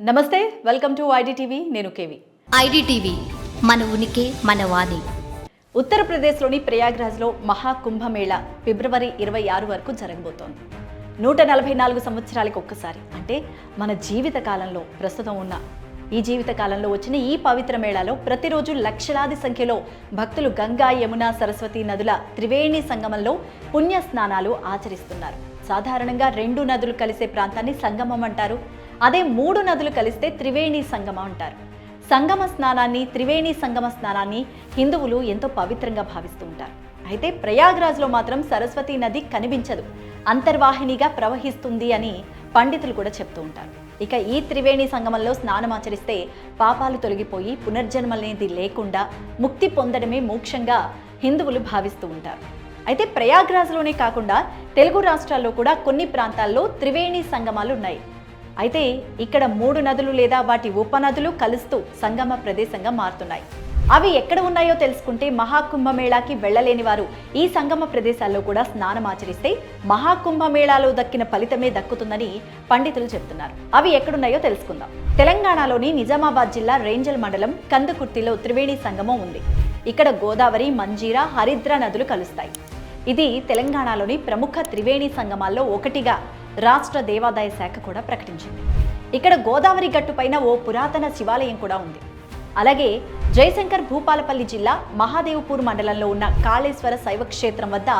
నమస్తే welcome to IDTV నేను KV. IDTV మన ఉనికి మన వాణి. ఉత్తరప్రదేశ్లోని ప్రయాగ్రాజ్లో మహాకుంభమేళ ఫిబ్రవరి ఇరవై ఆరు వరకు జరగబోతోంది. నూట నలభై నాలుగు సంవత్సరాలకు ఒక్కసారి అంటే మన జీవిత కాలంలో ప్రస్తుతం ఉన్న ఈ జీవిత కాలంలో వచ్చిన ఈ పవిత్ర మేళాలో ప్రతిరోజు లక్షలాది సంఖ్యలో భక్తులు గంగా యమున సరస్వతి నదుల త్రివేణి సంగమంలో పుణ్య స్నానాలు ఆచరిస్తున్నారు. సాధారణంగా రెండు నదులు కలిసే ప్రాంతాన్ని సంగమం అంటారు. అదే మూడు నదులు కలిస్తే త్రివేణి సంగమ అంటారు. సంగమ స్నానాన్ని త్రివేణి సంగమ స్నానాన్ని హిందువులు ఎంతో పవిత్రంగా భావిస్తూ ఉంటారు. అయితే ప్రయాగ్రాజ్లో మాత్రం సరస్వతి నది కనిపించదు. అంతర్వాహినిగా ప్రవహిస్తుంది అని పండితులు కూడా చెప్తూ ఉంటారు. ఇక ఈ త్రివేణి సంగమంలో స్నానం ఆచరిస్తే పాపాలు తొలగిపోయి పునర్జన్మనేది లేకుండా ముక్తి పొందడమే మోక్షంగా హిందువులు భావిస్తూ ఉంటారు. అయితే ప్రయాగ్రాజ్లోనే కాకుండా తెలుగు రాష్ట్రాల్లో కూడా కొన్ని ప్రాంతాల్లో త్రివేణి సంగమాలు ఉన్నాయి. అయితే ఇక్కడ మూడు నదులు లేదా వాటి ఉపనదులు కలుస్తూ సంగమ ప్రదేశంగా మారుతున్నాయి. అవి ఎక్కడ ఉన్నాయో తెలుసుకుంటే మహాకుంభమేళాకి వెళ్ళలేని వారు ఈ సంగమ ప్రదేశాల్లో కూడా స్నానం ఆచరిస్తే మహాకుంభమేళాలో దక్కిన ఫలితమే దక్కుతుందని పండితులు చెప్తున్నారు. అవి ఎక్కడున్నాయో తెలుసుకుందాం. తెలంగాణలోని నిజామాబాద్ జిల్లా రేంజల్ మండలం కందుకుర్తిలో త్రివేణి సంగమం ఉంది. ఇక్కడ గోదావరి మంజీరా హరిద్ర నదులు కలుస్తాయి. ఇది తెలంగాణలోని ప్రముఖ త్రివేణి సంగమాల్లో ఒకటిగా రాష్ట్ర దేవాదాయ శాఖ కూడా ప్రకటించింది. ఇక్కడ గోదావరి గట్టుపైన ఓ పురాతన శివాలయం కూడా ఉంది. అలాగే జయశంకర్ భూపాలపల్లి జిల్లా మహాదేవ్పూర్ మండలంలో ఉన్న కాళేశ్వర శైవ క్షేత్రం వద్ద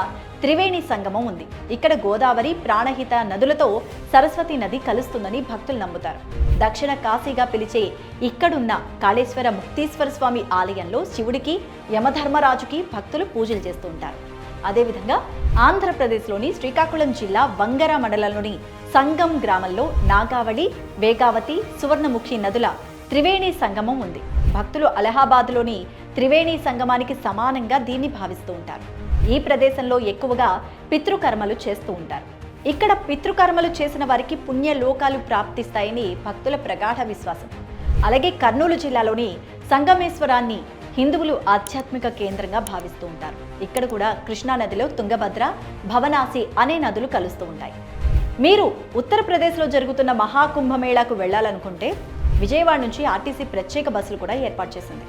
త్రివేణి సంగమం ఉంది. ఇక్కడ గోదావరి ప్రాణహిత నదులతో సరస్వతి నది కలుస్తుందని భక్తులు నమ్ముతారు. దక్షిణ కాశీగా పిలిచే ఇక్కడున్న కాళేశ్వర ముక్తీశ్వర స్వామి ఆలయంలో శివుడికి యమధర్మరాజుకి భక్తులు పూజలు చేస్తూ ఉంటారు. అదేవిధంగా ఆంధ్రప్రదేశ్లోని శ్రీకాకుళం జిల్లా వంగర మండలంలోని సంగం గ్రామంలో నాగావళి వేగావతి సువర్ణముఖి నదుల త్రివేణి సంగమం ఉంది. భక్తులు అలహాబాద్లోని త్రివేణి సంగమానికి సమానంగా దీన్ని భావిస్తూ ఉంటారు. ఈ ప్రదేశంలో ఎక్కువగా పితృకర్మలు చేస్తూ ఉంటారు. ఇక్కడ పితృకర్మలు చేసిన వారికి పుణ్య లోకాలు ప్రాప్తిస్తాయని భక్తుల ప్రగాఢ విశ్వాసం. అలాగే కర్నూలు జిల్లాలోని సంగమేశ్వరాన్ని హిందువులు ఆధ్యాత్మిక కేంద్రంగా భావిస్తూ ఉంటారు. ఇక్కడ కూడా కృష్ణా నదిలో తుంగభద్ర భవనాసి అనే నదులు కలుస్తూ ఉంటాయి. మీరు ఉత్తరప్రదేశ్లో జరుగుతున్న మహాకుంభమేళాకు వెళ్ళాలనుకుంటే విజయవాడ నుంచి ఆర్టీసీ ప్రత్యేక బస్సులు కూడా ఏర్పాటు చేసింది.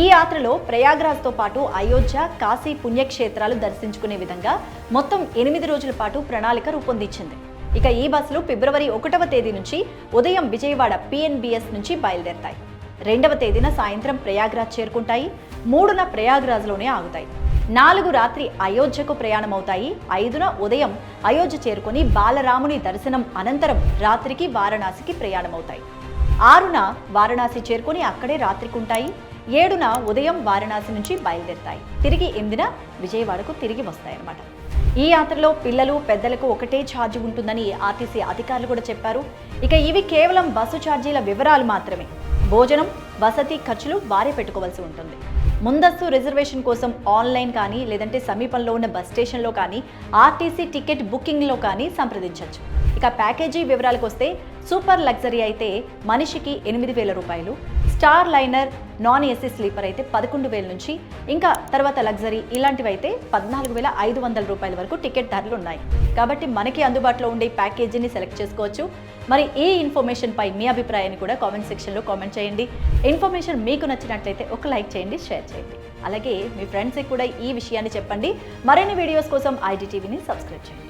ఈ యాత్రలో ప్రయాగ్రాజ్తో పాటు అయోధ్య కాశీ పుణ్యక్షేత్రాలు దర్శించుకునే విధంగా మొత్తం ఎనిమిది రోజుల పాటు ప్రణాళిక రూపొందించింది. ఇక ఈ బస్సులు ఫిబ్రవరి ఒకటవ తేదీ నుంచి ఉదయం విజయవాడ పిఎన్బిఎస్ నుంచి బయలుదేరతాయి. రెండవ తేదీన సాయంత్రం ప్రయాగ్రాజ్ చేరుకుంటాయి. మూడున ప్రయాగ్రాజ్లోనే ఆగుతాయి. నాలుగు రాత్రి అయోధ్యకు ప్రయాణమవుతాయి. ఐదున ఉదయం అయోధ్య చేరుకొని బాలరాముని దర్శనం అనంతరం రాత్రికి వారణాసికి ప్రయాణమవుతాయి. ఆరున వారణాసి చేరుకొని అక్కడే రాత్రికుంటాయి. ఏడున ఉదయం వారణాసి నుంచి బయలుదేరుతాయి. తిరిగి ఎనిమిదిన విజయవాడకు తిరిగి వస్తాయన్నమాట. ఈ యాత్రలో పిల్లలు పెద్దలకు ఒకటే ఛార్జ్ ఉంటుందని ఆర్టీసీ అధికారులు కూడా చెప్పారు. ఇక ఇవి కేవలం బస్సు ఛార్జీల వివరాలు మాత్రమే. భోజనం వసతి ఖర్చులు వారే పెట్టుకోవాల్సి ఉంటుంది. ముందస్తు రిజర్వేషన్ కోసం ఆన్లైన్ కానీ లేదంటే సమీపంలో ఉన్న బస్ స్టేషన్లో కానీ ఆర్టీసీ టికెట్ బుకింగ్లో కానీ సంప్రదించవచ్చు. ఇక ప్యాకేజీ వివరాలకు వస్తే సూపర్ లగ్జరీ అయితే మనిషికి ఎనిమిది వేల రూపాయలు star liner non AC sleeper అయితే పదకొండు వేల నుంచి ఇంకా తర్వాత లగ్జరీ ఇలాంటివి అయితే పద్నాలుగు వేల ఐదు వందల రూపాయల వరకు టికెట్ ధరలు ఉన్నాయి. కాబట్టి మనకి అందుబాటులో ఉండే ప్యాకేజీని సెలెక్ట్ చేసుకోవచ్చు. మరి ఈ ఇన్ఫర్మేషన్ పై మీ అభిప్రాయాన్ని కూడా కామెంట్ సెక్షన్లో కామెంట్ చేయండి. ఇన్ఫర్మేషన్ మీకు నచ్చినట్లయితే ఒక లైక్ చేయండి షేర్ చేయండి. అలాగే మీ ఫ్రెండ్స్కి కూడా ఈ విషయాన్ని చెప్పండి. మరిన్ని వీడియోస్ కోసం ఐడి టీవీని సబ్స్క్రైబ్ చేయండి.